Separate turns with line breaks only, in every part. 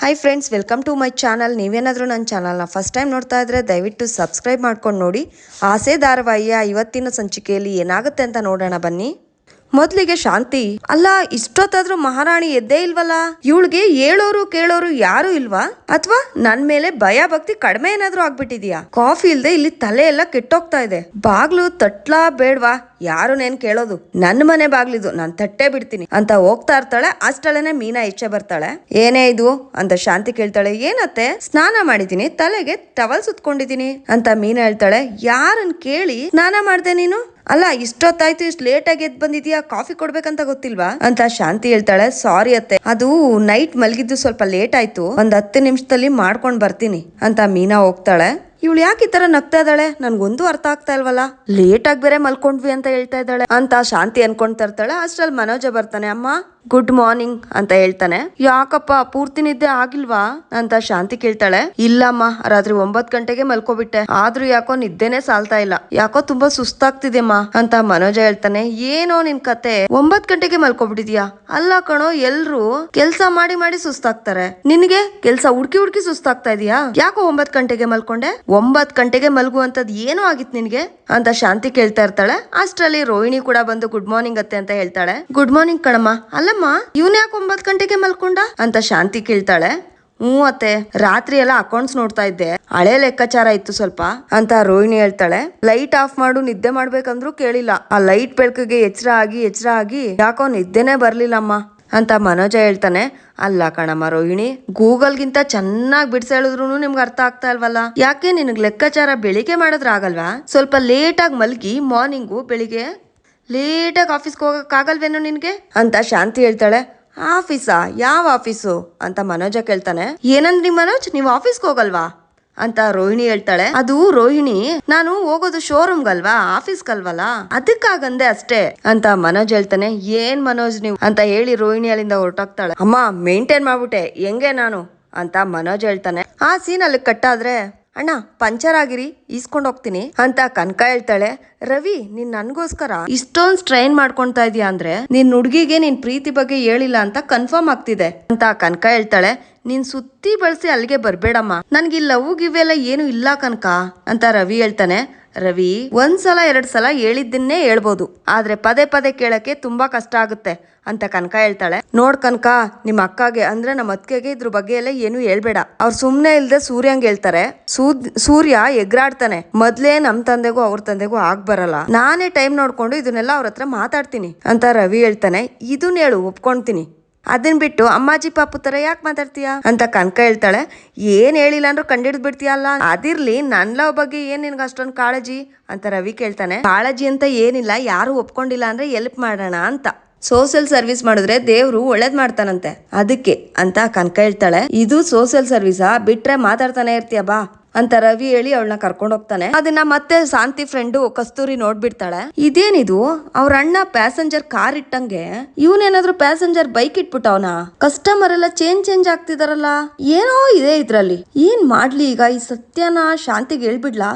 Hi friends welcome to my channel ನೀವೇನಾದರೂ ನನ್ನ ಚಾನಲ್ನ ಫಸ್ಟ್ ಟೈಮ್ ನೋಡ್ತಾ ಇದ್ರೆ ದಯವಿಟ್ಟು ಸಬ್ಸ್ಕ್ರೈಬ್ ಮಾಡ್ಕೊಂಡು ನೋಡಿ. ಆಸೆ ಧಾರಾವಾಹಿಯ ಇವತ್ತಿನ ಸಂಚಿಕೆಯಲ್ಲಿ ಏನಾಗುತ್ತೆ ಅಂತ ನೋಡೋಣ ಬನ್ನಿ. ಮೊದಲಿಗೆ ಶಾಂತಿ. ಅಲ್ಲ, ಇಷ್ಟೊತ್ತಾದ್ರೂ ಮಹಾರಾಣಿ ಎದ್ದೇ ಇಲ್ವಲ್ಲ? ಇವಳಿಗೆ ಹೇಳೋರು ಕೇಳೋರು ಯಾರು ಇಲ್ವಾ? ಅಥವಾ ನನ್ ಮೇಲೆ ಭಯ ಭಕ್ತಿ ಕಡಿಮೆ ಏನಾದ್ರೂ ಆಗ್ಬಿಟ್ಟಿದ್ಯಾ? ಕಾಫಿ ಇಲ್ದೆ ಇಲ್ಲಿ ತಲೆ ಎಲ್ಲ ಕೆಟ್ಟೋಗ್ತಾ ಇದೆ. ಬಾಗ್ಲು ತಟ್ಲಾ ಬೇಡ್ವಾ? ಯಾರು ನೇನ್ ಕೇಳೋದು? ನನ್ನ ಮನೆ ಬಾಗ್ಲಿದು. ನಾನ್ ತಟ್ಟೆ ಬಿಡ್ತೀನಿ. ಅಂತ ಹೋಗ್ತಾ ಇರ್ತಾಳೆ. ಅಷ್ಟಳೇನೆ ಮೀನಾ ಈಚೆ ಬರ್ತಾಳೆ. ಏನೇ ಇದು? ಅಂತ ಶಾಂತಿ ಕೇಳ್ತಾಳೆ. ಏನತ್ತೆ? ಸ್ನಾನ ಮಾಡಿದೀನಿ. ತಲೆಗೆ ಟವಲ್ ಸುತ್ಕೊಂಡಿದೀನಿ. ಅಂತ ಮೀನಾ ಹೇಳ್ತಾಳೆ. ಯಾರನ್ ಕೇಳಿ ಸ್ನಾನ ಮಾಡ್ದೆ ನೀನು? ಅಲ್ಲ, ಇಷ್ಟೊತ್ತಾಯ್ತು, ಇಷ್ಟು ಲೇಟ್ ಆಗಿ ಎದ್ದು ಬಂದಿದ್ಯಾ? ಕಾಫಿ ಕೊಡ್ಬೇಕಂತ ಗೊತ್ತಿಲ್ವಾ? ಅಂತ ಶಾಂತಿ ಹೇಳ್ತಾಳೆ. ಸಾರಿ ಅತ್ತೆ, ಅದು ನೈಟ್ ಮಲಗಿದ್ದು ಸ್ವಲ್ಪ ಲೇಟ್ ಆಯ್ತು. ಒಂದ್ ಹತ್ತು ನಿಮಿಷದಲ್ಲಿ ಮಾಡ್ಕೊಂಡ್ ಬರ್ತೀನಿ, ಅಂತ ಮೀನಾ ಹೋಗ್ತಾಳೆ. ಇವಳು ಯಾಕೆ ಈ ತರ ನಗ್ತಾ ಇದ್ದಾಳೆ? ನನ್ಗೊಂದು ಅರ್ಥ ಆಗ್ತಾ ಇಲ್ವಲ್ಲ? ಲೇಟ್ ಆಗಿ ಬೇರೆ ಮಲ್ಕೊಂಡ್ವಿ ಅಂತ ಹೇಳ್ತಾ ಇದ್ದಾಳೆ, ಅಂತ ಶಾಂತಿ ಅನ್ಕೊಂಡ್ ಇರ್ತಾಳೆ ಅಷ್ಟ್ರಲ್ಲಿ ಮನೋಜ ಬರ್ತಾನೆ. ಅಮ್ಮ ಗುಡ್ ಮಾರ್ನಿಂಗ್ ಅಂತ ಹೇಳ್ತಾನೆ. ಯಾಕಪ್ಪ, ಪೂರ್ತಿ ನಿದ್ದೆ ಆಗಿಲ್ವಾ? ಅಂತ ಶಾಂತಿ ಕೇಳ್ತಾಳೆ. ಇಲ್ಲಮ್ಮ, ರಾತ್ರಿ ಒಂಬತ್ ಗಂಟೆಗೆ ಮಲ್ಕೋಬಿಟ್ಟೆ. ಆದ್ರೂ ಯಾಕೋ ನಿದ್ದೆನೆ ಸಾಲ್ತಾ ಇಲ್ಲ. ಯಾಕೋ ತುಂಬಾ ಸುಸ್ತಾಗ್ತಿದೆಮ್ಮ ಅಂತ ಮನೋಜ ಹೇಳ್ತಾನೆ. ಏನೋ ನಿನ್ ಕತೆ. ಒಂಬತ್ ಗಂಟೆಗೆ ಮಲ್ಕೋಬಿಟ್ಟಿದ್ಯಾ? ಅಲ್ಲ ಕಣೋ, ಎಲ್ರು ಕೆಲ್ಸ ಮಾಡಿ ಮಾಡಿ ಸುಸ್ತಾಗ್ತಾರೆ. ನಿನಗೆ ಕೆಲ್ಸ ಹುಡ್ಕಿ ಹುಡ್ಕಿ ಸುಸ್ತಾಗ್ತಾ ಇದೀಯಾ? ಯಾಕೋ ಒಂಬತ್ ಗಂಟೆಗೆ ಮಲ್ಕೊಂಡೆ? ಒಂಬತ್ ಗಂಟೆಗೆ ಮಲ್ಗುವಂತದ್ ಏನೋ ಆಗಿತ್ ನಿನ್ಗೆ? ಅಂತ ಶಾಂತಿ ಕೇಳ್ತಾ ಇರ್ತಾಳೆ. ಅಷ್ಟ್ರಲ್ಲಿ ರೋಹಿಣಿ ಕೂಡ ಬಂದು ಗುಡ್ ಮಾರ್ನಿಂಗ್ ಅತ್ತೆ ಅಂತ ಹೇಳ್ತಾಳೆ. ಗುಡ್ ಮಾರ್ನಿಂಗ್ ಕಣಮ್ಮ. ಅಲ್ಲಮ್ಮ ಇವ್ನ ಯಾಕೆ ಒಂಬತ್ ಗಂಟೆಗೆ ಮಲ್ಕೊಂಡ? ಅಂತ ಶಾಂತಿ ಕೇಳ್ತಾಳೆ. ಹ್ಞೂ ಅತ್ತೆ, ರಾತ್ರಿ ಎಲ್ಲ ಅಕೌಂಟ್ಸ್ ನೋಡ್ತಾ ಇದ್ದೆ. ಹಳೆ ಲೆಕ್ಕಾಚಾರ ಇತ್ತು ಸ್ವಲ್ಪ, ಅಂತ ರೋಹಿಣಿ ಹೇಳ್ತಾಳೆ. ಲೈಟ್ ಆಫ್ ಮಾಡು, ನಿದ್ದೆ ಮಾಡ್ಬೇಕಂದ್ರೂ ಕೇಳಿಲ್ಲ. ಆ ಲೈಟ್ ಬೆಳಕಿಗೆ ಎಚ್ಚರ ಆಗಿ ಎಚ್ಚರ ಆಗಿ, ಯಾಕೋ ನಿದ್ದೆನೆ ಬರ್ಲಿಲ್ಲಮ್ಮ, ಅಂತ ಮನೋಜ ಹೇಳ್ತಾನೆ. ಅಲ್ಲ ಕಣಮ್ಮ ರೋಹಿಣಿ, ಗೂಗಲ್ಗಿಂತ ಚೆನ್ನಾಗಿ ಬಿಡ್ಸೇಳಿದ್ರು ನಿಮ್ಗೆ ಅರ್ಥ ಆಗ್ತಾ ಇಲ್ವಲ್ಲ? ಯಾಕೆ ನಿನಗೆ ಲೆಕ್ಕಾಚಾರ ಬೆಳಿಗ್ಗೆ ಮಾಡಿದ್ರೆ ಆಗಲ್ವಾ? ಸ್ವಲ್ಪ ಲೇಟಾಗಿ ಮಲ್ಗಿ ಮಾರ್ನಿಂಗು ಬೆಳಿಗ್ಗೆ ಲೇಟಾಗಿ ಆಫೀಸ್ಗೆ ಹೋಗೋಕ್ಕಾಗಲ್ವೇನೋ ನಿನಗೆ? ಅಂತ ಶಾಂತಿ ಹೇಳ್ತಾಳೆ. ಆಫೀಸಾ? ಯಾವ ಆಫೀಸು? ಅಂತ ಮನೋಜ ಕೇಳ್ತಾನೆ. ಏನಂದ್ರಿ ಮನೋಜ್? ನೀವು ಆಫೀಸ್ಗೆ ಹೋಗಲ್ವಾ? ಅಂತ ರೋಹಿಣಿ ಹೇಳ್ತಾಳೆ. ಅದು ರೋಹಿಣಿ, ನಾನು ಹೋಗೋದು ಶೋರೂಮ್ಗಲ್ವಾ? ಆಫೀಸ್ಗಲ್ವಲ್ಲ? ಅದಕ್ಕಾಗಂದೆ ಅಷ್ಟೇ, ಅಂತ ಮನೋಜ್ ಹೇಳ್ತಾನೆ. ಏನ್ ಮನೋಜ್ ನೀವು? ಅಂತ ಹೇಳಿ ರೋಹಿಣಿ ಅಲ್ಲಿಂದ ಹೊರಟೋಗ್ತಾಳೆ. ಅಮ್ಮ, ಮೇಂಟೈನ್ ಮಾಡ್ಬಿಟ್ಟೆ. ಹೆಂಗೆ ನಾನು? ಅಂತ ಮನೋಜ್ ಹೇಳ್ತಾನೆ. ಆ ಸೀನ್ ಅಲ್ಲಿ ಕಟ್ಟಾದ್ರೆ ಅಣ್ಣ, ಪಂಚರ್ ಆಗಿರಿ, ಈಸ್ಕೊಂಡು ಹೋಗ್ತೀನಿ ಅಂತ ಕನಕ ಹೇಳ್ತಾಳೆ. ರವಿ, ನೀನ್ ನನ್ಗೋಸ್ಕರ ಇಷ್ಟೊಂದ್ ಸ್ಟ್ರೈನ್ ಮಾಡ್ಕೊಂತ ಇದೀಯ ಅಂದ್ರೆ ನಿನ್ ಹುಡ್ಗಿಗೆ ನಿನ್ ಪ್ರೀತಿ ಬಗ್ಗೆ ಹೇಳಿಲ್ಲ ಅಂತ ಕನ್ಫರ್ಮ್ ಆಗ್ತಿದೆ ಅಂತ ಕನಕ ಹೇಳ್ತಾಳೆ. ನೀನ್ ಸುತ್ತಿ ಬಳಸಿ ಅಲ್ಲಿಗೆ ಬರ್ಬೇಡಮ್ಮ. ನನ್ಗೆ ಲವ್ ಗಿವೆಲ್ಲ ಏನು ಇಲ್ಲ ಕನಕ ಅಂತ ರವಿ ಹೇಳ್ತಾನೆ. ರವಿ, ಒಂದ್ಸಲ ಎರಡ್ ಸಲ ಹೇಳಿದ್ದನ್ನೇ ಹೇಳ್ಬೋದು. ಆದ್ರೆ ಪದೇ ಪದೇ ಕೇಳಕ್ಕೆ ತುಂಬಾ ಕಷ್ಟ ಆಗುತ್ತೆ ಅಂತ ಕನಕ ಹೇಳ್ತಾಳೆ. ನೋಡ್ ಕನಕ ನಿಮ್ಮ ಅಕ್ಕಗೆ ಅಂದ್ರೆ ನಮ್ಮ ಅತ್ತಿಗೆಗೆ ಇದ್ರ ಬಗ್ಗೆ ಎಲ್ಲ ಏನು ಹೇಳ್ಬೇಡ. ಅವ್ರು ಸುಮ್ನೆ ಇಲ್ದೆ ಸೂರ್ಯಂಗ್ ಹೇಳ್ತಾರೆ. ಸೂರ್ಯ ಎಗ್ರಾಡ್ತಾನೆ. ಮೊದ್ಲೇ ನಮ್ ತಂದೆಗೂ ಅವ್ರ ತಂದೆಗೂ ಆಗ್ ಬರಲ್ಲ. ನಾನೇ ಟೈಮ್ ನೋಡ್ಕೊಂಡು ಇದನ್ನೆಲ್ಲ ಅವ್ರ ಹತ್ರ ಮಾತಾಡ್ತೀನಿ ಅಂತ ರವಿ ಹೇಳ್ತಾನೆ. ಇದನ್ನ ಹೇಳು ಒಪ್ಕೊಂತೀನಿ ಅದನ್ ಬಿಟ್ಟು, ಅಮ್ಮಾಜಿ ಪಾಪು ತರ ಯಾಕೆ ಮಾತಾಡ್ತೀಯ? ಅಂತ ಕನಕ ಹೇಳ್ತಾಳೆ. ಏನ್ ಹೇಳಿಲ್ಲ ಅಂದ್ರೂ ಕಂಡಿಡ್ದು ಬಿಡ್ತೀಯಲ್ಲ ಅದಿರ್ಲಿ ನನ್ ಲವ್ ಬಗ್ಗೆ ಏನ್ ನಿನ್ಗೆ ಅಷ್ಟೊಂದು ಕಾಳಜಿ? ಅಂತ ರವಿ ಕೇಳ್ತಾನೆ. ಕಾಳಜಿ ಅಂತ ಏನಿಲ್ಲ, ಯಾರು ಒಪ್ಕೊಂಡಿಲ್ಲ ಅಂದ್ರೆ ಎಲ್ಪ್ ಮಾಡೋಣ ಅಂತ. ಸೋಷಿಯಲ್ ಸರ್ವಿಸ್ ಮಾಡಿದ್ರೆ ದೇವ್ರು ಒಳ್ಳೇದ್ ಮಾಡ್ತಾನಂತೆ. ಅದಕ್ಕೆ ಅಂತ ಕನಕ ಹೇಳ್ತಾಳೆ. ಇದು ಸೋಷಿಯಲ್ ಸರ್ವಿಸಾ? ಬಿಟ್ರೆ ಮಾತಾಡ್ತಾನೆ ಇರ್ತೀಯ ಬಾ. ಅಂತ ರವಿ ಹೇಳಿ ಅವಳನ್ನ ಕರ್ಕೊಂಡು ಹೋಗ್ತಾನೆ. ಅದನ್ನ ಮತ್ತೆ ಶಾಂತಿ ಫ್ರೆಂಡು ಕಸ್ತೂರಿ ನೋಡ್ಬಿಡ್ತಾಳೆ. ಇದೇನಿದು? ಅವ್ರ ಅಣ್ಣ ಪ್ಯಾಸೆಂಜರ್ ಕಾರ್ ಇಟ್ಟಂಗೆ ಇವನೇನಾದ್ರೂ ಪ್ಯಾಸೆಂಜರ್ ಬೈಕ್ ಇಟ್ಬಿಟ್ಟವನ? ಕಸ್ಟಮರ್ ಎಲ್ಲ ಚೇಂಜ್ ಚೇಂಜ್ ಆಗ್ತಿದಾರಲ್ಲ. ಏನೋ ಇದೆ ಇದ್ರಲ್ಲಿ. ಏನ್ ಮಾಡ್ಲಿ ಈಗ ಈ ಸತ್ಯನ ಶಾಂತಿಗೆ ಹೇಳ್ಬಿಡ್ಲಾ?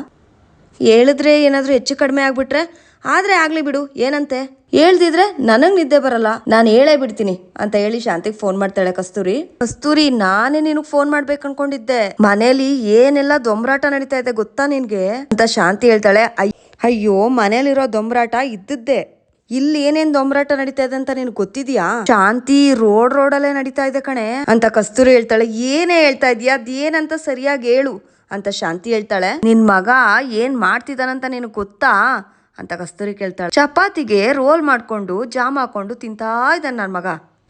ಹೇಳಿದ್ರೆ ಏನಾದ್ರೂ ಹೆಚ್ಚು ಕಡಿಮೆ ಆಗ್ಬಿಟ್ರೆ ಆದ್ರೆ ಆಗ್ಲಿ ಬಿಡು, ಏನಂತೆ? ಹೇಳ್ದಿದ್ರೆ ನನಗ್ ನಿದ್ದೆ ಬರಲ್ಲ. ನಾನು ಹೇಳೇ ಬಿಡ್ತೀನಿ ಅಂತ ಹೇಳಿ ಶಾಂತಿಗೆ ಫೋನ್ ಮಾಡ್ತಾಳೆ ಕಸ್ತೂರಿ. ಕಸ್ತೂರಿ, ನಾನೇ ನಿನಗ್ ಫೋನ್ ಮಾಡ್ಬೇಕು ಅನ್ಕೊಂಡಿದ್ದೆ. ಮನೇಲಿ ಏನೆಲ್ಲ ದೊಂಬರಾಟ ನಡೀತಾ ಇದೆ ಗೊತ್ತಾ ನಿನ್ಗೆ? ಅಂತ ಶಾಂತಿ ಹೇಳ್ತಾಳೆ ಅಯ್ಯ, ಮನೇಲಿರೋ ದೊಂಬರಾಟ ಇದ್ದದ್ದೇ. ಇಲ್ಲಿ ಏನೇನ್ ದೊಂಬರಾಟ ನಡೀತಾ ಇದೆ ಅಂತ ನಿನ್ಗೆ ಗೊತ್ತಿದ್ಯಾ? ಶಾಂತಿ, ರೋಡ್ ರೋಡಲ್ಲೇ ನಡೀತಾ ಇದೆ ಕಣೆ. ಅಂತ ಕಸ್ತೂರಿ ಹೇಳ್ತಾಳೆ, ಏನೇ ಹೇಳ್ತಾ ಇದೀಯಾ? ಅದೇನಂತ ಸರಿಯಾಗಿ ಹೇಳು. ಅಂತ ಶಾಂತಿ ಹೇಳ್ತಾಳೆ, ನಿನ್ ಮಗ ಏನ್ ಮಾಡ್ತಿದ್ದಾನಂತ ನಿನಗ್ ಗೊತ್ತಾ? ಅಂತ ಕಸ್ತೂರಿ ಕೇಳ್ತಾಳೆ. ಚಪಾತಿಗೆ ರೋಲ್ ಮಾಡ್ಕೊಂಡು ಜಾಮ್ ಹಾಕೊಂಡು ತಿಂತಾ ಇದ್ದಾನೆ ನನ್ನ ಮಗ.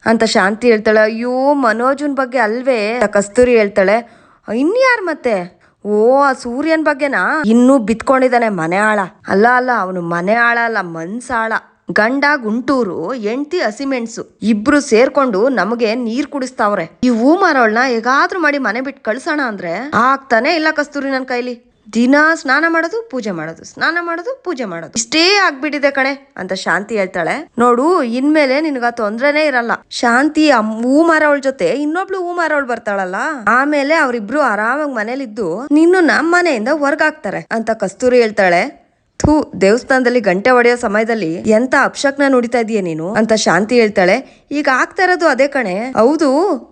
ಅಂತ ಶಾಂತಿ ಹೇಳ್ತಾಳೆ, ಅಯ್ಯೋ, ಮನೋಜನ್ ಬಗ್ಗೆ ಅಲ್ವೇ? ಕಸ್ತೂರಿ ಹೇಳ್ತಾಳೆ ಇನ್ಯಾರು ಮತ್ತೆ? ಓ, ಆ ಸೂರ್ಯನ್ ಬಗ್ಗೆನಾ? ಇನ್ನೂ ಬಿತ್ಕೊಂಡಿದ್ದಾನೆ ಮನೆ ಆಳ. ಅಲ್ಲ ಅಲ್ಲ, ಅವನು ಮನೆ ಆಳ ಅಲ್ಲ, ಮನ್ಸಾಳ. ಗಂಡ ಗುಂಟೂರು ಎಂಟಿ ಹಸಿಮೆಣಸು, ಇಬ್ರು ಸೇರ್ಕೊಂಡು ನಮಗೆ ನೀರ್ ಕುಡಿಸ್ತಾವ್ರೆ. ಈ ಹೂ ಮಾರೋಳ್ನ ಹೇಗಾದ್ರೂ ಮಾಡಿ ಮನೆ ಬಿಟ್ಟು ಕಳ್ಸೋಣ ಅಂದ್ರೆ ಆಗ್ತಾನೆ ಇಲ್ಲ ಕಸ್ತೂರಿ ನನ್ನ ಕೈಲಿ. ದಿನ ಸ್ನಾನ ಮಾಡೋದು, ಪೂಜೆ ಮಾಡೋದು, ಸ್ನಾನ ಮಾಡೋದು, ಪೂಜೆ ಮಾಡೋದು. ಇಷ್ಟೇ ಆಗ್ಬಿಟ್ಟಿದೆ ಕಣೆ, ಅಂತ ಶಾಂತಿ ಹೇಳ್ತಾಳೆ. ನೋಡು, ಇನ್ಮೇಲೆ ನಿನ್ಗ ತೊಂದ್ರೆನೇ ಇರಲ್ಲ. ಶಾಂತಿ ಹೂ ಮಾರವಳ ಜೊತೆ ಇನ್ನೊಬ್ಳು ಹೂ ಮಾರವಳು ಬರ್ತಾಳಲ್ಲ, ಆಮೇಲೆ ಅವ್ರಿಬ್ರು ಆರಾಮಾಗಿ ಮನೇಲಿದ್ದು ನಿನ್ನ ನಮ್ಮ ಮನೆಯಿಂದ ಹೊರ್ಗಾಕ್ತಾರೆ ಅಂತ ಕಸ್ತೂರಿ ಹೇಳ್ತಾಳೆ. ಥೂ, ದೇವಸ್ಥಾನದಲ್ಲಿ ಗಂಟೆ ಹೊಡೆಯೋ ಸಮಯದಲ್ಲಿ ಎಂತ ಅಪ್ಶಕ್ನ ನುಡಿತಾ ಇದೀಯ ನೀನು, ಅಂತ ಶಾಂತಿ ಹೇಳ್ತಾಳೆ. ಈಗ ಆಗ್ತಾ ಇರೋದು ಅದೇ ಕಣೆ. ಹೌದು,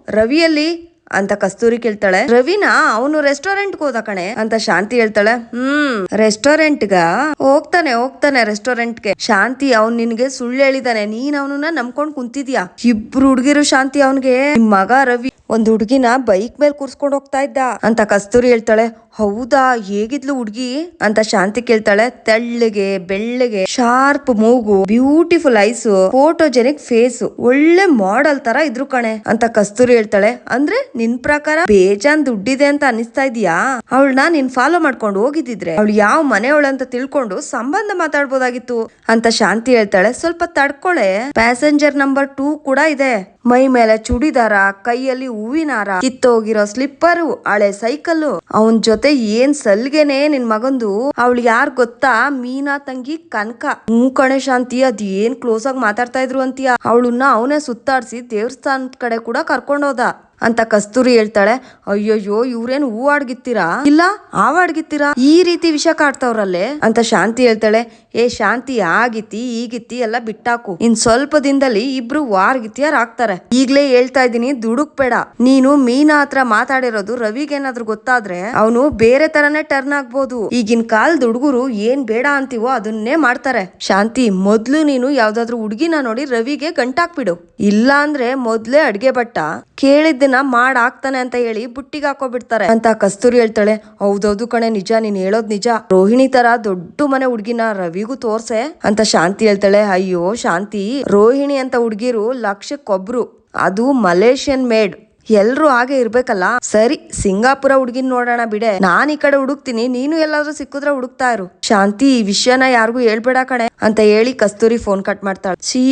ರವಿಯಲ್ಲಿ ಅಂತ ಕಸ್ತೂರಿ ಕೇಳ್ತಾಳೆ. ರವಿನ, ಅವನು ರೆಸ್ಟೋರೆಂಟ್ಗೆ ಹೋದ ಕಣೆ ಅಂತ ಶಾಂತಿ ಹೇಳ್ತಾಳೆ. ಹ್ಮ್ ರೆಸ್ಟೋರೆಂಟ್ಗ ಹೋಗ್ತಾನೆ ಹೋಗ್ತಾನೆ ರೆಸ್ಟೋರೆಂಟ್ಗೆ ಶಾಂತಿ ಅವ್ನ್ ನಿನ್ಗೆ ಸುಳ್ಳು ಹೇಳಿದಾನೆ. ನೀನ್ ಅವನನ್ನ ನಂಬ್ಕೊಂಡ್ ಕುಂತಿದ್ಯಾ? ಇಬ್ರು ಹುಡ್ಗಿರು ಶಾಂತಿ ಅವನ್ಗೆ. ನಿಮ್ ಮಗ ರವಿ ಒಂದ್ ಹುಡುಗಿನ ಬೈಕ್ ಮೇಲೆ ಕೂರ್ಸ್ಕೊಂಡ್ ಹೋಗ್ತಾ ಇದ್ದ ಅಂತ ಕಸ್ತೂರಿ ಹೇಳ್ತಾಳೆ. ಹೌದಾ, ಹೇಗಿದ್ಲು ಹುಡ್ಗಿ? ಅಂತ ಶಾಂತಿ ಕೇಳ್ತಾಳೆ. ತೆಳ್ಳಗೆ, ಬೆಳ್ಳಗೆ, ಶಾರ್ಪ್ ಮೂಗು, ಬ್ಯೂಟಿಫುಲ್ ಐಸ್ ಫೋಟೋಜೆನಿಕ್ ಫೇಸ್ ಒಳ್ಳೆ ಮಾಡೆಲ್ ತರ ಇದ್ರು ಕಣೆ ಅಂತ ಕಸ್ತೂರಿ ಹೇಳ್ತಾಳೆ. ಅಂದ್ರೆ ನಿನ್ ಪ್ರಕಾರ ಬೇಜಾನ್ ದುಡ್ಡಿದೆ ಅಂತ ಅನಿಸ್ತಾ ಇದೀಯಾ ಅವಳನ್ನ ನೀನ್ ಫಾಲೋ ಮಾಡ್ಕೊಂಡು ಹೋಗಿದ್ದಿದ್ರೆ ಅವಳು ಯಾವ ಅಂತ ತಿಳ್ಕೊಂಡು ಸಂಬಂಧ ಮಾತಾಡ್ಬೋದಾಗಿತ್ತು? ಅಂತ ಶಾಂತಿ ಹೇಳ್ತಾಳೆ. ಸ್ವಲ್ಪ ತಡ್ಕೊಳೆ. ಪ್ಯಾಸೆಂಜರ್ ನಂಬರ್ ಟೂ ಕೂಡ ಇದೆ. ಮೈ ಮೇಲೆ ಚೂಡಿದಾರ, ಕೈಯಲ್ಲಿ ಹೂವಿನಾರ ಕಿತ್ತೋಗಿರೋ ಸ್ಲಿಪ್ಪರು, ಹಳೆ ಸೈಕಲ್ ಅವನ್ ಜೊತೆ ಏನ್ ಸಲ್ಗೆನೆ ನಿನ್ ಮಗಂದು? ಅವಳು ಯಾರ್ ಗೊತ್ತಾ? ಮೀನಾ ತಂಗಿ ಕನಕ. ಹ್ಞೂ ಕಣೆ ಶಾಂತಿ ಅದ್ ಏನ್ ಕ್ಲೋಸ್ ಆಗಿ ಮಾತಾಡ್ತಾ ಇದ್ರು ಅಂತೀಯ? ಅವಳನ್ನ ಅವನೇ ಸುತ್ತಾಡ್ಸಿ ದೇವಸ್ಥಾನದ ಕಡೆ ಕೂಡ ಕರ್ಕೊಂಡೋದ. ಅಂತ ಕಸ್ತೂರಿ ಹೇಳ್ತಾಳೆ, ಅಯ್ಯಯ್ಯೋ, ಇವ್ರೇನ್ ಹೂ ಆಡ್ಗಿತ್ತೀರಾ ಇಲ್ಲ ಆವ್ ಆಡ್ಗಿತ್ತೀರಾ ಈ ರೀತಿ ವಿಷ ಕಾಡ್ತಾವ್ರಲ್ಲೇ ಅಂತ ಶಾಂತಿ ಹೇಳ್ತಾಳೆ, ಏ ಶಾಂತಿ, ಆಗಿತ್ತಿ, ಈಗಿತ್ತಿ ಎಲ್ಲ ಬಿಟ್ಟಾಕು. ಇನ್ ಸ್ವಲ್ಪ ದಿನದಲ್ಲಿ ಇಬ್ರು ವಾರ್ಗಿತಿಯಾರ್ ಆಗ್ತಾರೆ. ಈಗ್ಲೇ ಹೇಳ್ತಾ ಇದೀನಿ ದುಡುಕ್ ಬೇಡ. ನೀನು ಮೀನಾ ಹತ್ರ ಮಾತಾಡಿರೋದು ರವಿಗೇನಾದ್ರೂ ಗೊತ್ತಾದ್ರೆ ಅವನು ಬೇರೆ ತರನೇ ಟರ್ನ್ ಆಗ್ಬೋದು. ಈಗಿನ ಕಾಲದ ಹುಡುಗರು ಏನ್ ಬೇಡ ಅಂತೀವೋ ಅದನ್ನೇ ಮಾಡ್ತಾರೆ. ಶಾಂತಿ, ಮೊದ್ಲು ನೀನು ಯಾವ್ದಾದ್ರು ಹುಡುಗಿನ ನೋಡಿ ರವಿಗೆ ಗಂಟಾಕ್ಬಿಡು. ಇಲ್ಲ ಅಂದ್ರೆ ಮೊದ್ಲೇ ಅಡ್ಗೆ ಬಟ್ಟ ಕೇಳಿದ್ದನ್ನ ಮಾಡ್ ಹಾಕ್ತಾನೆ ಅಂತ ಹೇಳಿ ಬುಟ್ಟಿಗೆ ಹಾಕೋಬಿಡ್ತಾರೆ ಅಂತ ಕಸ್ತೂರಿ ಹೇಳ್ತಾಳೆ. ಹೌದೌದು ಕಣೆ, ನಿಜ, ನೀನ್ ಹೇಳೋದ್ ನಿಜ. ರೋಹಿಣಿ ತರ ದೊಡ್ಡ ಮನೆ ಹುಡ್ಗಿನ ರವಿಗೂ ತೋರ್ಸೆ ಅಂತ ಶಾಂತಿ ಹೇಳ್ತಾಳೆ. ಅಯ್ಯೋ, ಶಾಂತಿ, ರೋಹಿಣಿ ಅಂತ ಹುಡ್ಗಿರು ಲಕ್ಷಕ್ಕೊಬ್ರು ಅದು ಮಲೇಷಿಯನ್ ಮೇಡ್. ಎಲ್ರು ಹಾಗೆ ಇರ್ಬೇಕಲ್ಲ? ಸರಿ, ಸಿಂಗಾಪುರ ಹುಡ್ಗಿನ್ ನೋಡೋಣ ಬಿಡೆ. ನಾನ್ ಈ ಕಡೆ ಹುಡುಕ್ತೀನಿ, ನೀನು ಎಲ್ಲಾದ್ರೂ ಸಿಕ್ಕಿದ್ರೆ ಹುಡುಕ್ತಾ ಇರು. ಶಾಂತಿ, ಈ ವಿಷಯನ ಯಾರಿಗೂ ಹೇಳ್ಬೇಡ ಕಣೆ, ಅಂತ ಹೇಳಿ ಕಸ್ತೂರಿ ಫೋನ್ ಕಟ್ ಮಾಡ್ತಾಳೆ. ಛೀ,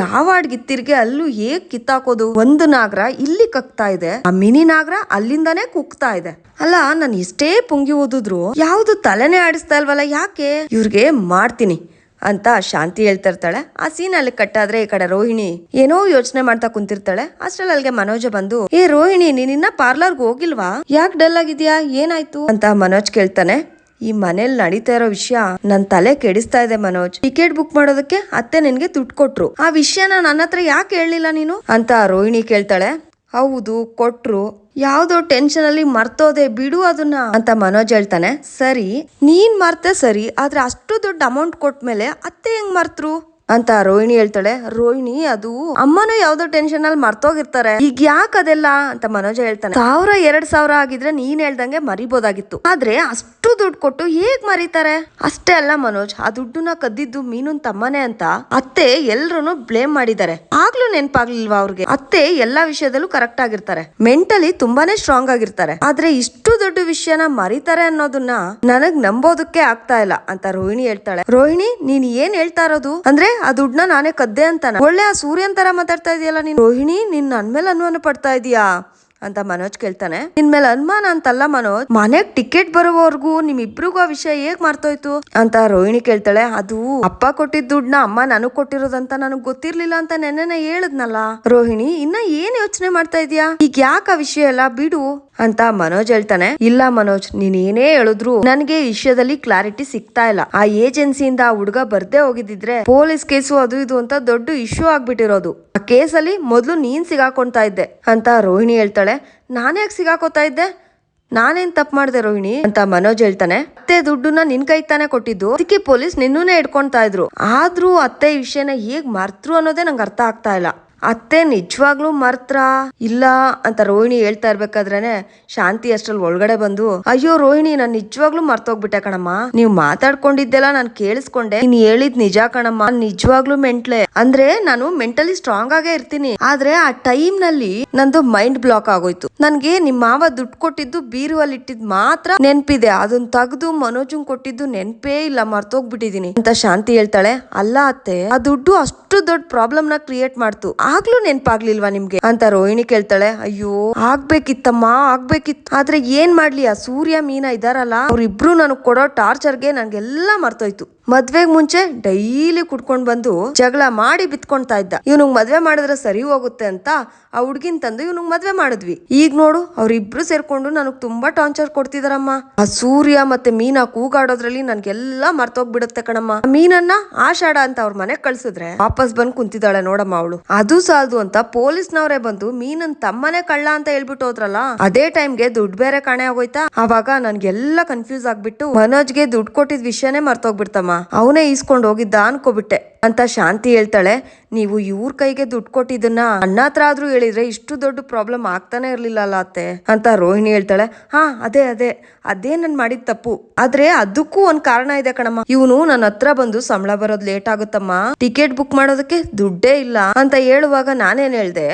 ಯಾವ ಗಿತ್ತಿರ್ಗೆ ಅಲ್ಲೂ ಹೇಗ್ ಕಿತ್ತಾಕೋದು? ಒಂದು ನಾಗರ ಇಲ್ಲಿ ಕಕ್ತಾ ಇದೆ, ಆ ಮಿನಿ ನಾಗರ ಅಲ್ಲಿಂದಾನೇ ಕುಕ್ತಾ ಇದೆ. ಅಲ್ಲ, ನಾನು ಎಷ್ಟೇ ಪುಂಗಿ ಓದಿದ್ರು, ಯಾವ್ದು ತಲೆನೇ ಆಡಿಸ್ತಾ ಇಲ್ವಲ್ಲ, ಯಾಕೆ? ಇವ್ರಿಗೆ ಮಾಡ್ತೀನಿ. ಅಂತ ಶಾಂತಿ ಹೇಳ್ತಾ ಇರ್ತಾಳೆ ಆ ಸೀನ್ ಅಲ್ಲಿ ಕಟ್ಟಾದ್ರೆ ಈ ಕಡೆ ರೋಹಿಣಿ ಏನೋ ಯೋಚನೆ ಮಾಡ್ತಾ ಕುಂತಿರ್ತಾಳೆ. ಅಷ್ಟ್ರಲ್ಲಿ ಅಲ್ಲಿಗೆ ಮನೋಜ ಬಂದು, ಏ ರೋಹಿಣಿ ನೀನಿನ್ನ ಪಾರ್ಲರ್ಗೆ ಹೋಗಿಲ್ವಾ? ಯಾಕೆ ಡಲ್ ಆಗಿದ್ಯಾ? ಏನಾಯ್ತು? ಅಂತ ಮನೋಜ್ ಕೇಳ್ತಾನೆ. ಈ ಮನೇಲಿ ನಡೀತಾ ಇರೋ ವಿಷಯ ನನ್ ತಲೆ ಕೆಡಿಸ್ತಾ ಇದೆ ಮನೋಜ್. ಟಿಕೆಟ್ ಬುಕ್ ಮಾಡೋದಕ್ಕೆ ಅತ್ತೆ ನಿನ್ಗೆ ದುಡ್ಡು ಕೊಟ್ರು. ಆ ವಿಷಯನ ನನ್ನ ಹತ್ರ ಯಾಕೆ ಹೇಳಲಿಲ್ಲ ನೀನು? ಅಂತ ರೋಹಿಣಿ ಕೇಳ್ತಾಳೆ. ಹೌದು, ಕೊಟ್ರು. ಯಾವ್ದೋ ಟೆನ್ಷನ್ ಅಲ್ಲಿ ಮರ್ತೋದೆ, ಬಿಡು ಅದನ್ನ, ಅಂತ ಮನೋಜ್ ಹೇಳ್ತಾನೆ. ಸರಿ, ನೀನ್ ಮರ್ತೆ ಸರಿ, ಆದ್ರೆ ಅಷ್ಟು ದೊಡ್ಡ ಅಮೌಂಟ್ ಕೊಟ್ಮೇಲೆ ಅತ್ತೆ ಹೆಂಗ್ ಮರ್ತರು? ಅಂತ ರೋಹಿಣಿ ಹೇಳ್ತಾಳೆ. ರೋಹಿಣಿ, ಅದು ಅಮ್ಮನೂ ಯಾವ್ದೋ ಟೆನ್ಷನ್ ಅಲ್ಲಿ ಮರ್ತೋಗಿರ್ತಾರೆ. ಈಗ ಯಾಕೆ ಅದೆಲ್ಲ? ಅಂತ ಮನೋಜ ಹೇಳ್ತಾನೆ. ಸಾವಿರ, ಎರಡ್ ಸಾವಿರ ಆಗಿದ್ರೆ ನೀನ್ ಹೇಳ್ದಂಗೆ ಮರಿಬೋದಾಗಿತ್ತು. ಆದ್ರೆ ಅಷ್ಟು ದುಡ್ಡು ಕೊಟ್ಟು ಹೇಗ್ ಮರೀತಾರೆ? ಅಷ್ಟೇ ಅಲ್ಲ ಮನೋಜ್, ಆ ದುಡ್ಡನ್ನ ಕದ್ದಿದ್ದು ಮೀನುನ್ ತಮ್ಮನೆ ಅಂತ ಅತ್ತೆ ಎಲ್ರು ಬ್ಲೇಮ್ ಮಾಡಿದ್ದಾರೆ. ಆಗ್ಲೂ ನೆನ್ಪಾಗ್ಲಿಲ್ವಾ ಅವ್ರಿಗೆ? ಅತ್ತೆ ಎಲ್ಲಾ ವಿಷಯದಲ್ಲೂ ಕರೆಕ್ಟ್ ಆಗಿರ್ತಾರೆ. ಮೆಂಟಲಿ ತುಂಬಾನೇ ಸ್ಟ್ರಾಂಗ್ ಆಗಿರ್ತಾರೆ. ಆದ್ರೆ ಇಷ್ಟು ದೊಡ್ಡ ವಿಷಯನ ಮರಿತಾರೆ ಅನ್ನೋದನ್ನ ನನಗ್ ನಂಬೋದಕ್ಕೆ ಆಗ್ತಾ ಇಲ್ಲ ಅಂತ ರೋಹಿಣಿ ಹೇಳ್ತಾಳೆ. ರೋಹಿಣಿ, ನೀನ್ ಏನ್ ಹೇಳ್ತಾ ಇರೋದು? ಅಂದ್ರೆ ಆ ದುಡ್ಡನ್ನ ನಾನೇ ಕದ್ದೆ ಅಂತಾನೆ. ಒಳ್ಳೆ ಆ ಸೂರ್ಯನ್ ತರ ಮಾತಾಡ್ತಾ ಇದೀಯಲ್ಲ ನೀನ್. ರೋಹಿಣಿ, ನಿನ್ ನನ್ ಮೇಲೆ ಅನುಮಾನ ಪಡ್ತಾ ಇದೀಯಾ? ಅಂತ ಮನೋಜ್ ಕೇಳ್ತಾನೆ. ನಿನ್ ಮೇಲೆ ಅನುಮಾನ ಅಂತಲ್ಲ ಮನೋಜ್, ಮನೆಗ್ ಟಿಕೆಟ್ ಬರೋವರೆಗೂ ನಿಮ್ ಇಬ್ರಿಗೂ ಆ ವಿಷಯ ಹೇಗ್ ಮಾರ್ತೋಯ್ತು? ಅಂತ ರೋಹಿಣಿ ಕೇಳ್ತಾಳೆ. ಅದು ಅಪ್ಪ ಕೊಟ್ಟಿದ್ ದುಡ್ಡನ್ನ ಅಮ್ಮ ನನಗ್ ಕೊಟ್ಟಿರೋದಂತ ನನಗ್ ಗೊತ್ತಿರ್ಲಿಲ್ಲ ಅಂತ ನೆನ್ನೆನೆ ಹೇಳದ್ನಲ್ಲ. ರೋಹಿಣಿ, ಇನ್ನ ಏನ್ ಯೋಚನೆ ಮಾಡ್ತಾ ಇದೀಯಾ? ಈಗ ಯಾಕ ಆ ವಿಷಯ ಎಲ್ಲ ಬಿಡು? ಅಂತ ಮನೋಜ್ ಹೇಳ್ತಾನೆ. ಇಲ್ಲ ಮನೋಜ್, ನೀನ್ ಏನೇ ಹೇಳಿದ್ರು ನನ್ಗೆ ವಿಷಯದಲ್ಲಿ ಕ್ಲಾರಿಟಿ ಸಿಗ್ತಾ ಇಲ್ಲ. ಆ ಏಜೆನ್ಸಿಯಿಂದ ಆ ಹುಡುಗ ಬರ್ದೇ ಹೋಗಿದ್ರೆ ಪೊಲೀಸ್ ಕೇಸು ಅದು ಇದು ಅಂತ ದೊಡ್ಡ ಇಶ್ಯೂ ಆಗ್ಬಿಟ್ಟಿರೋದು. ಆ ಕೇಸಲ್ಲಿ ಮೊದ್ಲು ನೀನ್ ಸಿಗಾಕೊಂತಾ ಇದ್ದೆ ಅಂತ ರೋಹಿಣಿ ಹೇಳ್ತಾಳೆ. ನಾನ್ಯಾಕೆ ಸಿಗಾಕೋತಾ ಇದ್ದೆ? ನಾನೇನ್ ತಪ್ಪು ಮಾಡ್ದೆ ರೋಹಿಣಿ? ಅಂತ ಮನೋಜ್ ಹೇಳ್ತಾನೆ. ಅತ್ತೆ ದುಡ್ಡನ್ನ ನಿನ್ ಕೈ ತಾನೇ ಕೊಟ್ಟಿದ್ದು? ಅದಕ್ಕೆ ಪೊಲೀಸ್ ನಿನ್ನೂನೇ ಇಟ್ಕೊಂತ ಇದ್ರು. ಆದ್ರೂ ಅತ್ತೆ ಈ ವಿಷಯನ ಹೇಗ್ ಮರ್ತರು ಅನ್ನೋದೇ ನಂಗೆ ಅರ್ಥ ಆಗ್ತಾ ಇಲ್ಲ. ಅತ್ತೆ ನಿಜವಾಗ್ಲೂ ಮರ್ತ್ರಾ? ಇಲ್ಲ ಅಂತ ರೋಹಿಣಿ ಹೇಳ್ತಾ ಇರ್ಬೇಕಾದ್ರೇನೆ ಶಾಂತಿ ಅಷ್ಟ್ರಲ್ಲಿ ಒಳಗಡೆ ಬಂದು, ಅಯ್ಯೋ ರೋಹಿಣಿ, ನಾನು ನಿಜವಾಗ್ಲೂ ಮರ್ತೋಗ್ಬಿಟ್ಟೆ ಕಣಮ್ಮ. ನೀವು ಮಾತಾಡ್ಕೊಂಡಿದ್ದೆಲ್ಲ ನಾನು ಕೇಳಿಸ್ಕೊಂಡೆ. ನೀನ್ ಹೇಳಿದ್ ನಿಜ ಕಣಮ್ಮ. ನಿಜವಾಗ್ಲೂ ಮೆಂಟ್ಲೆ. ಅಂದ್ರೆ ನಾನು ಮೆಂಟಲಿ ಸ್ಟ್ರಾಂಗ್ ಆಗೇ ಇರ್ತೀನಿ. ಆದ್ರೆ ಆ ಟೈಮ್ನಲ್ಲಿ ನಂದು ಮೈಂಡ್ ಬ್ಲಾಕ್ ಆಗೋಯ್ತು. ನನ್ಗೆ ನಿಮ್ ಮಾವ ದುಡ್ಡು ಕೊಟ್ಟಿದ್ದು ಬೀರುವಲ್ಲಿ ಇಟ್ಟಿದ್ ಮಾತ್ರ ನೆನ್ಪಿದೆ. ಅದನ್ನ ತೆಗ್ದು ಮನೋಜಂಗ್ ಕೊಟ್ಟಿದ್ದು ನೆನ್ಪೇ ಇಲ್ಲ. ಮರ್ತೋಗ್ಬಿಟ್ಟಿದೀನಿ. ಅಂತ ಶಾಂತಿ ಹೇಳ್ತಾಳೆ. ಅಲ್ಲ ಅತ್ತೆ, ಆ ದುಡ್ಡು ಅಷ್ಟು ದೊಡ್ಡ ಪ್ರಾಬ್ಲಮ್ನ ಕ್ರಿಯೇಟ್ ಮಾಡ್ತು. ಆಗ್ಲೂ ನೆನ್ಪಾಗ್ಲಿಲ್ವಾ ನಿಮ್ಗೆ? ಅಂತ ರೋಹಿಣಿ ಕೇಳ್ತಾಳೆ. ಅಯ್ಯೋ, ಆಗ್ಬೇಕಿತ್ತಮ್ಮ ಆಗ್ಬೇಕಿತ್ತು ಆದ್ರೆ ಏನ್ ಮಾಡ್ಲಿ? ಆ ಸೂರ್ಯ, ಮೀನಾ ಇದಾರಲ್ಲ, ಅವ್ರಿಬ್ರು ನನಗ್ ಕೊಡೋ ಟಾರ್ಚರ್ಗೆ ನನ್ಗೆಲ್ಲ ಮರ್ತೋಯ್ತು. ಮದ್ವೆಗ್ ಮುಂಚೆ ಡೈಲಿ ಕುಟ್ಕೊಂಡ್ ಬಂದು ಜಗಳ ಮಾಡಿ ಬಿತ್ಕೊಂತಾ ಇದ್ದ. ಇವ್ನಿಗ್ ಮದ್ವೆ ಮಾಡಿದ್ರೆ ಸರಿ ಹೋಗುತ್ತೆ ಅಂತ ಆ ಹುಡ್ಗಿನ್ ತಂದು ಇವ್ನಿಗ್ ಮದ್ವೆ ಮಾಡಿದ್ವಿ. ಈಗ ನೋಡು, ಅವ್ರಿಬ್ರು ಸೇರ್ಕೊಂಡು ನನಗ್ ತುಂಬಾ ಟಾರ್ಚರ್ ಕೊಡ್ತಿದಾರಮ್ಮ. ಆ ಸೂರ್ಯ ಮತ್ತೆ ಮೀನಾ ಕೂಗಾಡೋದ್ರಲ್ಲಿ ನನ್ಗೆಲ್ಲ ಮರ್ತೋಗ್ಬಿಡುತ್ತೆ ಕಣಮ್ಮ. ಮೀನನ್ನ ಆಷಾಢ ಅಂತ ಅವ್ರ ಮನೆಗ್ ಕಳ್ಸಿದ್ರೆ ವಾಪಸ್ ಬಂದ್ ಕುಂತಿದ್ದಾಳೆ ನೋಡಮ್ಮ ಅವಳು. ಅದು ಸಾಲದು ಅಂತ ಪೊಲೀಸ್ನವರೇ ಬಂದು ಮೀನನ್ ತಮ್ಮನೆ ಕಳ್ಳ ಅಂತ ಹೇಳ್ಬಿಟ್ಟು ಹೋದ್ರಲ್ಲ, ಅದೇ ಟೈಮ್ಗೆ ದುಡ್ಡು ಬೇರೆ ಕಾಣೆ ಆಗೋಯ್ತಾ? ಅವಾಗ ನನ್ಗೆಲ್ಲ ಕನ್ಫ್ಯೂಸ್ ಆಗ್ಬಿಟ್ಟು ಮನೋಜ್ಗೆ ದುಡ್ಡು ಕೊಟ್ಟಿದ್ ವಿಷಯನೇ ಮರ್ತೋಗ್ಬಿಡ್ತಮ್ಮ. ಅವನೇ ಈಸ್ಕೊಂಡು ಹೋಗಿದ್ದ ಅನ್ಕೋಬಿಟ್ಟೆ. ಅಂತ ಶಾಂತಿ ಹೇಳ್ತಾಳೆ, ನೀವು ಇವ್ರ ಕೈಗೆ ದುಡ್ಡು ಕೊಟ್ಟಿದ್ದನ್ನ ಅಣ್ಣ ಹತ್ರ ಆದ್ರೂ ಹೇಳಿದ್ರೆ ಇಷ್ಟು ದೊಡ್ಡ ಪ್ರಾಬ್ಲಮ್ ಆಗ್ತಾನೆ ಇರ್ಲಿಲ್ಲ ಅಲ್ಲ ಅತ್ತೆ? ಅಂತ ರೋಹಿಣಿ ಹೇಳ್ತಾಳೆ, ಹಾ, ಅದೇ ಅದೇ. ಅದೇ ನನ್ ಮಾಡಿದ ತಪ್ಪು. ಆದ್ರೆ ಅದಕ್ಕೂ ಒಂದ್ ಕಾರಣ ಇದೆ ಕಣಮ್ಮ. ಇವನು ನನ್ನ ಹತ್ರ ಬಂದು ಸಂಬಳ ಬರೋದ್ ಲೇಟ್ ಆಗುತ್ತಮ್ಮ. ಟಿಕೆಟ್ ಬುಕ್ ಮಾಡೋದಕ್ಕೆ ದುಡ್ಡೇ ಇಲ್ಲ. ಅಂತ ಹೇಳುವಾಗ ನಾನೇನ್ ಹೇಳ್ದೆ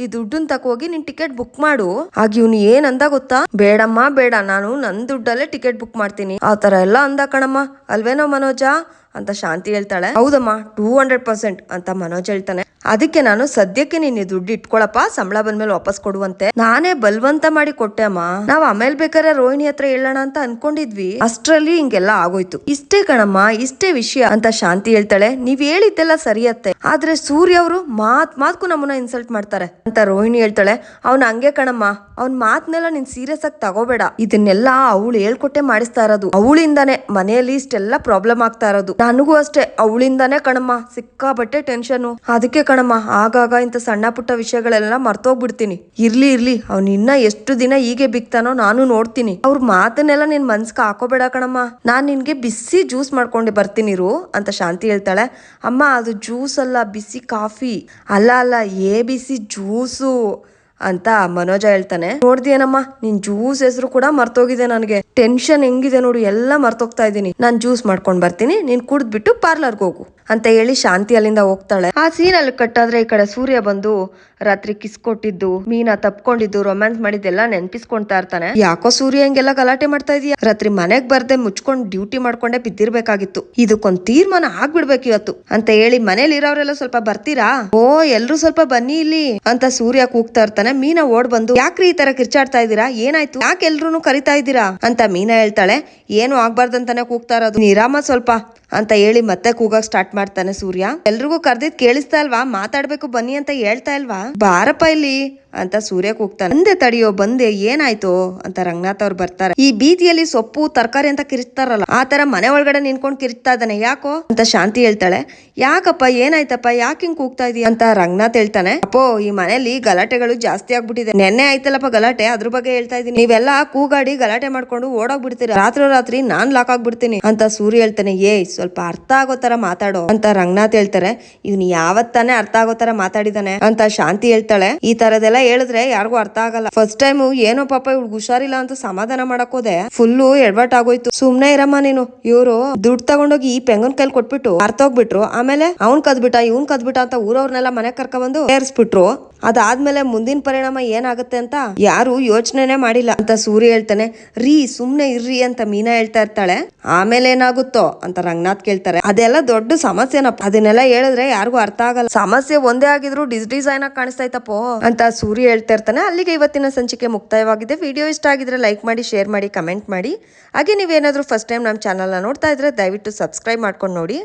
ಈ ದುಡ್ಡನ್ ತಕೋಗಿ ನೀನ್ ಟಿಕೆಟ್ ಬುಕ್ ಮಾಡು. ಆಗ ಇವ್ನು ಏನ್ ಅಂದ ಗೊತ್ತಾ? ಬೇಡಮ್ಮ, ಬೇಡ, ನಾನು ನನ್ ದುಡ್ಡಲ್ಲೇ ಟಿಕೆಟ್ ಬುಕ್ ಮಾಡ್ತೀನಿ. ಆ ತರ ಎಲ್ಲ ಅಂದ ಕಣಮ್ಮ. ಅಲ್ವೇನೋ ಮನೋಜ? ಅಂತ ಶಾಂತಿ ಹೇಳ್ತಾಳೆ. ಹೌದಮ್ಮ, ಟೂ ಹಂಡ್ರೆಡ್ ಪರ್ಸೆಂಟ್ ಅಂತ ಮನೋಜ್ ಹೇಳ್ತಾನೆ. ಅದಕ್ಕೆ ನಾನು ಸದ್ಯಕ್ಕೆ ನೀನು ದುಡ್ಡು ಇಟ್ಕೊಳಪ್ಪ. ಸಂಬಳ ಬಂದ್ಮೇಲೆ ವಾಪಸ್ ಕೊಡುವಂತೆ. ನಾನೇ ಬಲ್ವಂತ ಮಾಡಿ ಕೊಟ್ಟೆ ಅಮ್ಮ. ನಾವ್ ಆಮೇಲೆ ಬೇಕಾದ್ರೆ ರೋಹಿಣಿ ಹತ್ರ ಹೇಳೋಣ ಅಂತ ಅನ್ಕೊಂಡಿದ್ವಿ. ಅಷ್ಟರಲ್ಲಿ ಹಿಂಗೆಲ್ಲ ಆಗೋಯ್ತು. ಇಷ್ಟೇ ಕಣಮ್ಮ, ಇಷ್ಟೇ ವಿಷಯ ಅಂತ ಶಾಂತಿ ಹೇಳ್ತಾಳೆ. ನೀವ್ ಹೇಳಿದ್ದೆಲ್ಲ ಸರಿಯತ್ತೆ ಆದ್ರೆ ಸೂರ್ಯ ಅವರು ಮಾತ್ ಮಾತ್ಕು ನಮ್ಮನ್ನ ಇನ್ಸಲ್ಟ್ ಮಾಡ್ತಾರೆ ಅಂತ ರೋಹಿಣಿ ಹೇಳ್ತಾಳೆ. ಅವ್ನ ಹಂಗೆ ಕಣಮ್ಮ. ಅವ್ನ ಮಾತ್ನೆಲ್ಲ ನೀನ್ ಸೀರಿಯಸ್ ಆಗಿ ತಗೋಬೇಡ. ಇದನ್ನೆಲ್ಲ ಅವಳು ಹೇಳ್ಕೊಟ್ಟೆ ಮಾಡಿಸ್ತಾ ಇರೋದು. ಅವಳಿಂದಾನೆ ಮನೆಯಲ್ಲಿ ಇಷ್ಟೆಲ್ಲ ಪ್ರಾಬ್ಲಮ್ ಆಗ್ತಾ ಇರೋದು. ನನಗೂ ಅಷ್ಟೇ. ಅವಳಿಂದಾನೆ ಕಣಮ್ಮ. ಸಿಕ್ಕಾಬಟ್ಟೆ ಟೆನ್ಷನ್ ಅದಕ್ಕೆ ಕಣಮ್ಮ, ಆಗಾಗ ಇಂಥ ಸಣ್ಣ ಪುಟ್ಟ ವಿಷಯಗಳೆಲ್ಲ ಮರ್ತೋಗ್ಬಿಡ್ತೀನಿ. ಇರ್ಲಿ ಇರ್ಲಿ, ಅವ್ನ ಇನ್ನ ಎಷ್ಟು ದಿನ ಹೀಗೆ ಬಿಕ್ತಾನೋ ನಾನು ನೋಡ್ತೀನಿ. ಅವ್ರ ಮಾತನ್ನೆಲ್ಲ ನಿನ್ ಮನ್ಸ್ಗೆ ಹಾಕೋಬೇಡ ಕಣಮ್ಮ. ನಾನ್ ನಿನ್ಗೆ ಬಿಸಿ ಜ್ಯೂಸ್ ಮಾಡ್ಕೊಂಡು ಬರ್ತೀನಿ ಇರು ಅಂತ ಶಾಂತಿ ಹೇಳ್ತಾಳೆ. ಅಮ್ಮ, ಅದು ಜ್ಯೂಸ್ ಅಲ್ಲ, ಬಿಸಿ ಕಾಫಿ. ಅಲ್ಲ ಅಲ್ಲ ಎ ಬಿಸಿ ಜ್ಯೂಸು ಅಂತ ಮನೋಜ ಹೇಳ್ತಾನೆ. ನೋಡ್ದಿಯೇನಮ್ಮ, ನಿನ್ ಜ್ಯೂಸ್ ಹೆಸರು ಕೂಡ ಮರ್ತೋಗಿದೆ ನನಗೆ. ಟೆನ್ಷನ್ ಹೆಂಗಿದೆ ನೋಡು, ಎಲ್ಲ ಮರ್ತೋಗ್ತಾ ಇದ್ದೀನಿ. ನಾನು ಜ್ಯೂಸ್ ಮಾಡ್ಕೊಂಡು ಬರ್ತೀನಿ. ನೀನ್ ಕುಡಿದ್ಬಿಟ್ಟು ಪಾರ್ಲರ್ಗೆ ಹೋಗು. ಅಂತ ಹೇಳಿ ಶಾಂತಿ ಅಲ್ಲಿಂದ ಹೋಗ್ತಾಳೆ. ಆ ಸೀನ್ ಅಲ್ಲಿ ಕಟ್ಟಾದ್ರೆ ಈ ಕಡೆ ಸೂರ್ಯ ಬಂದು ರಾತ್ರಿ ಕಿಸ್ ಕೊಟ್ಟಿದ್ದು, ಮೀನಾ ತಪ್ಕೊಂಡಿದ್ದು ರೊಮ್ಯಾನ್ಸ್ ಮಾಡಿದ್ದೆಲ್ಲ ನೆನ್ಪಿಸ್ಕೊಂತಾ ಇರ್ತಾನೆ. ಯಾಕೋ ಸೂರ್ಯ ಹಿಂಗೆಲ್ಲ ಗಲಾಟೆ ಮಾಡ್ತಾ ಇದೀಯ? ರಾತ್ರಿ ಮನೆಗ್ ಬರ್ದೆ ಮುಚ್ಕೊಂಡ್ ಡ್ಯೂಟಿ ಮಾಡ್ಕೊಂಡೆ ಬಿದ್ದಿರ್ಬೇಕಾಗಿತ್ತು. ಇದಕ್ಕೊಂದ್ ತೀರ್ಮಾನ ಆಗ್ಬಿಡ್ಬೇಕು ಇವತ್ತು ಅಂತ ಹೇಳಿ ಮನೇಲಿ ಇರೋರೆಲ್ಲ ಸ್ವಲ್ಪ ಬರ್ತೀರಾ? ಓ, ಎಲ್ರು ಸ್ವಲ್ಪ ಬನ್ನಿ ಇಲ್ಲಿ ಅಂತ ಸೂರ್ಯ ಕೂಗ್ತಾ ಇರ್ತಾನೆ. ಮೀನಾ ಓಡ್ ಬಂದು, ಯಾಕ್ರಿ ಈ ತರ ಕಿರ್ಚಾಡ್ತಾ ಇದೀರಾ ಏನಾಯ್ತು? ಯಾಕೆ ಎಲ್ರು ಕರಿತಾ ಇದ್ದೀರಾ? ಅಂತ ಮೀನಾ ಹೇಳ್ತಾಳೆ. ಏನು ಆಗ್ಬಾರ್ದಂತಾನೆ ಕೂಗ್ತಾ ಇರೋದು. ನಿರಾಮ ಸ್ವಲ್ಪ ಅಂತ ಹೇಳಿ ಮತ್ತೆ ಕೂಗಕ್ ಸ್ಟಾರ್ಟ್ ಮಾಡ್ತಾನೆ ಸೂರ್ಯ. ಎಲ್ರಿಗೂ ಕರ್ದಿದ್ ಕೇಳಿಸ್ತಾ ಅಲ್ವಾ ಮಾತಾಡ್ಬೇಕು, ಬನ್ನಿ ಅಂತ ಹೇಳ್ತಾ ಇಲ್ವಾ? ಬಾರಪ್ಪ ಇಲ್ಲಿ ಅಂತ ಸೂರ್ಯ ಕೂಗ್ತಾನೆ. ಬಂದೆ ತಡಿಯೋ, ಬಂದೆ, ಏನಾಯ್ತು ಅಂತ ರಂಗನಾಥ್ ಅವ್ರು ಬರ್ತಾರೆ. ಈ ಬೀದಿಯಲ್ಲಿ ಸೊಪ್ಪು, ತರಕಾರಿ ಅಂತ ಕಿರಿಸ್ತಾರಲ್ಲ, ಆ ತರ ಮನೆ ಒಳಗಡೆ ನಿನ್ಕೊಂಡ್ ಕಿರಿಸ್ತಾ ಇದ್ದಾನೆ. ಯಾಕೋ? ಅಂತ ಶಾಂತಿ ಹೇಳ್ತಾಳೆ. ಯಾಕಪ್ಪ, ಏನಾಯ್ತಪ್ಪ? ಯಾಕೆ ಹಿಂಗ್ ಕೂಗ್ತಾ ಇದೀಯ? ಅಂತ ರಂಗನಾಥ್ ಹೇಳ್ತಾನೆ. ಅಪ್ಪೋ, ಈ ಮನೆಯಲ್ಲಿ ಗಲಾಟೆಗಳು ಜಾಸ್ತಿ ಆಗ್ಬಿಟ್ಟಿದೆ. ನೆನ್ನೆ ಆಯ್ತಲ್ಲಪ್ಪ ಗಲಾಟೆ? ಅದ್ರ ಬಗ್ಗೆ ಹೇಳ್ತಾ ಇದೀನಿ ನೀವೆಲ್ಲ ಕೂಗಾಡಿ ಗಲಾಟೆ ಮಾಡ್ಕೊಂಡು ಓಡೋಗ್ಬಿಡ್ತೀರಾ? ರಾತ್ರಿ ರಾತ್ರಿ ನಾನ್ ಲಾಕ್ ಆಗ್ಬಿಡ್ತೀನಿ ಅಂತ ಸೂರ್ಯ ಹೇಳ್ತಾನೆ. ಏ ಸ್ವಲ್ಪ ಅರ್ಥ ಆಗೋ ತರ ಮಾತಾಡೋ ಅಂತ ರಂಗನಾಥ್ ಹೇಳ್ತಾರೆ. ಇವ್ನು ಯಾವತ್ತಾನೆ ಅರ್ಥ ಆಗೋ ತರ ಮಾತಾಡಿದಾನೆ ಅಂತ ಶಾಂತಿ ಹೇಳ್ತಾಳೆ. ಈ ತರದೆಲ್ಲ ಹೇಳಿದ್ರೆ ಯಾರಿಗೂ ಅರ್ಥ ಆಗಲ್ಲ. ಫಸ್ಟ್ ಟೈಮ್ ಏನೋ ಪಾಪ ಇವ್ಳಿಗೆ ಹುಷಾರಿಲ್ಲ ಅಂತ ಸಮಾಧಾನ ಮಾಡಕ್ ಹೋದೆ. ಫುಲ್ಲು ಎಡ್ವರ್ಟ್ ಆಗೋಯ್ತು. ಸುಮ್ನೆ ಇರಮ್ಮ ನೀನು. ಇವ್ರು ದುಡ್ಡು ತಗೊಂಡೋಗಿ ಈ ಪೆಂಗನ್ ಕೈಲಿ ಕೊಟ್ಬಿಟ್ಟು ಅರ್ಥೋಗ್ಬಿಟ್ರು ಆಮೇಲೆ ಅವ್ನ್ ಕದ್ಬಿಟ್ಟ, ಇವ್ನ್ ಕದ್ಬಿಟ್ಟ ಅಂತ ಊರವ್ರನ್ನೆಲ್ಲ ಮನೆ ಕರ್ಕೊಂಡ್ಬಂದು ಸೇರ್ಸ್ಬಿಟ್ರು ಅದಾದ್ಮೇಲೆ ಮುಂದಿನ ಪರಿಣಾಮ ಏನಾಗುತ್ತೆ ಅಂತ ಯಾರು ಯೋಚನೆನೆ ಮಾಡಿಲ್ಲ ಅಂತ ಸೂರ್ಯ ಹೇಳ್ತಾನೆ. ರೀ ಸುಮ್ನೆ ಇರ್ರಿ ಅಂತ ಮೀನಾ ಹೇಳ್ತಾ ಇರ್ತಾಳೆ. ಆಮೇಲೆ ಏನಾಗುತ್ತೋ ಅಂತ ರಂಗನಾಥ್ ಕೇಳ್ತಾರೆ. ಅದೆಲ್ಲ ದೊಡ್ಡ ಸಮಸ್ಯೆನಪ್ಪ. ಅದನ್ನೆಲ್ಲ ಹೇಳಿದ್ರೆ ಯಾರಿಗೂ ಅರ್ಥ ಆಗಲ್ಲ. ಸಮಸ್ಯೆ ಒಂದೇ ಆಗಿದ್ರು ಡಿಸ್ ಡಿಸೈನ್ ಆಗಿ ಕಾಣಿಸ್ತೈತಪ್ಪೋ ಅಂತ ಸೂರ್ಯ ಹೇಳ್ತಾ ಇರ್ತಾನೆ. ಅಲ್ಲಿಗೆ ಇವತ್ತಿನ ಸಂಚಿಕೆ ಮುಕ್ತಾಯವಾಗಿದೆ. ವಿಡಿಯೋ ಇಷ್ಟ ಆಗಿದ್ರೆ ಲೈಕ್ ಮಾಡಿ, ಶೇರ್ ಮಾಡಿ, ಕಮೆಂಟ್ ಮಾಡಿ. ಹಾಗೆ ನೀವೇನಾದ್ರೂ ಫಸ್ಟ್ ಟೈಮ್ ನಮ್ಮ ಚಾನಲ್ನ ನೋಡ್ತಾ ಇದ್ರೆ ದಯವಿಟ್ಟು ಸಬ್ಸ್ಕ್ರೈಬ್ ಮಾಡ್ಕೊಂಡು ನೋಡಿ.